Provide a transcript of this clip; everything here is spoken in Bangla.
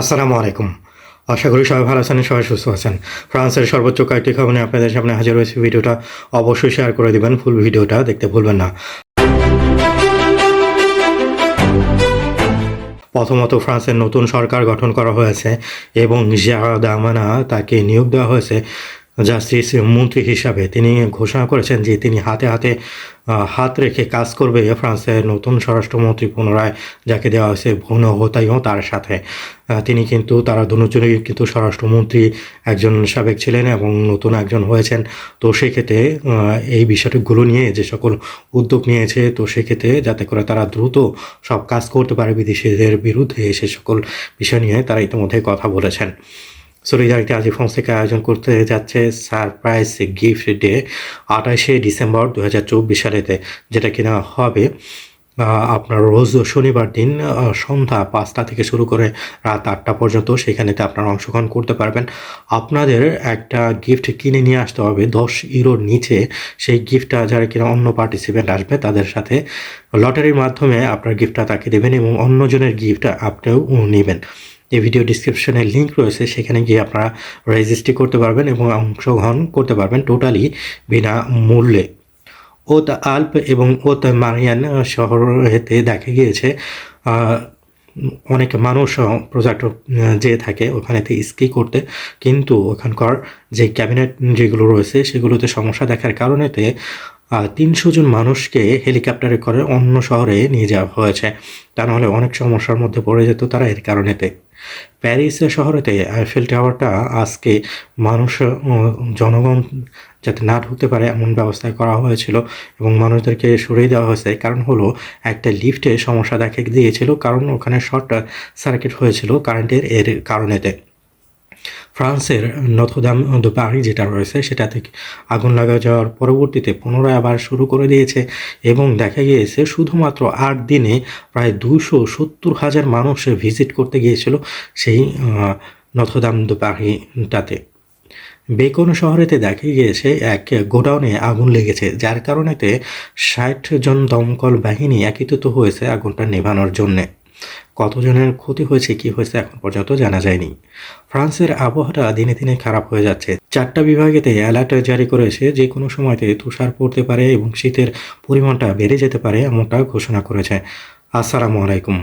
আসসালামু আলাইকুম। আশা করি সবাই ভালো আছেন, সবাই সুস্থ আছেন। ফ্রান্সের সর্বোচ্চ কয়েকটি খবর নিয়ে আপনাদের সামনে হাজির হয়েছে। ভিডিওটা অবশ্যই শেয়ার করে দিবেন, ফুল ভিডিওটা দেখতে ভুলবেন না। প্রথমত ফ্রান্সের নতুন সরকার গঠন করা হয়েছে এবং জিয়া দামানা তাকে নিয়োগ দেওয়া হয়েছে। জাস্টিস মন্ত্রী হিসাবে তিনি ঘোষণা করেছেন যে তিনি হাতে হাতে হাত রেখে কাজ করবে ফ্রান্সের নতুন স্বরাষ্ট্রমন্ত্রী পুনরায়, যাকে দেওয়া হয়েছে ভুন হতাইও তার সাথে। তিনি কিন্তু তারা দুজনেই কিন্তু স্বরাষ্ট্রমন্ত্রী, একজন সাবেক ছিলেন এবং নতুন একজন হয়েছেন। তো সেক্ষেত্রে এই বিষয়গুলো নিয়ে যে সকল উদ্যোগ নিয়েছে, তো সেক্ষেত্রে যাতে করে তারা দ্রুত সব কাজ করতে পারে বিদেশিদের বিরুদ্ধে, সে সকল বিষয় নিয়ে তারা ইতিমধ্যে কথা বলেছেন। সলিডারিটি আজি থেকে আয়োজন করতে যাচ্ছে সারপ্রাইজ গিফট ডে আঠাশে ডিসেম্বর দু হাজার চব্বিশ সালেতে, যেটা কিনা হবে আপনার রোজ শনিবার দিন সন্ধ্যা পাঁচটা থেকে শুরু করে রাত আটটা পর্যন্ত সেখানেতে আপনারা অংশগ্রহণ করতে পারবেন। আপনাদের একটা গিফট কিনে নিয়ে আসতে হবে দশ ইউরোর নিচে। সেই গিফটটা যারা কিনা অন্য পার্টিসিপেন্ট আসবে, তাদের সাথে লটারির মাধ্যমে আপনার গিফটটা তাকে দেবেন এবং অন্যজনের গিফট আপনিও নেবেন। এই ভিডিও ডিসক্রিপশনে লিঙ্ক রয়েছে, সেখানে গিয়ে আপনারা রেজিস্ট্রি করতে পারবেন এবং অংশগ্রহণ করতে পারবেন টোটালি বিনা মূল্যে ওত আল্প এবং ওত মারিয়ান শহরেতে দেখা গিয়েছে অনেক মানুষ প্রজেক্ট যেয়ে থাকে, ওখানেতে স্কি করতে। কিন্তু ওখানকার যে ক্যাবিনেট যেগুলো রয়েছে, সেগুলোতে সমস্যা দেখার কারণেতে তিনশো জন মানুষকে হেলিকপ্টারে করে অন্য শহরে নিয়ে যাওয়া হয়েছে। তা নাহলে অনেক সমস্যার মধ্যে পড়ে যেত তারা এর কারণেতে প্যারিস শহরেতে আইফেল টাওয়ারটা আজকে মানুষ জনগণ যাতে না ঢুকতে পারে এমন ব্যবস্থা করা হয়েছিল এবং মানুষদেরকে সরিয়ে দেওয়া হয়েছে। কারণ হলো, একটা লিফটে সমস্যা দেখা দিয়েছিল। কারণ ওখানে শর্ট সার্কিট হয়েছিল কারেন্টের এর কারণেতে। ফ্রান্সের নথোদাম দু পারি যেটা রয়েছে, সেটা থেকে আগুন লাগা যাওয়ার পরবর্তীতে পুনরায় আবার শুরু করে দিয়েছে এবং দেখা গিয়েছে শুধুমাত্র আট দিনে প্রায় দুশো সত্তর হাজার মানুষ ভিজিট করতে গিয়েছিল সেই নথোদাম দু পারিটাতে বেকন শহরেতে দেখা গিয়েছে এক গোডাউনে আগুন লেগেছে, যার কারণেতে ষাট জন দমকল বাহিনী একত্রিত হয়েছে আগুনটা নেভানোর জন্যে। কতজনের ক্ষতি হয়েছে, কি হয়েছে এখন পর্যন্ত জানা যায়নি। ফ্রান্সের আবহাওয়াটা দিনে দিনে খারাপ হয়ে যাচ্ছে। চারটা বিভাগেতে অ্যালার্ট জারি করেছে যে কোনো সময়তে তুষার পড়তে পারে এবং শীতের পরিমাণটা বেড়ে যেতে পারে এমনটা ঘোষণা করেছে। আসসালামু আলাইকুম।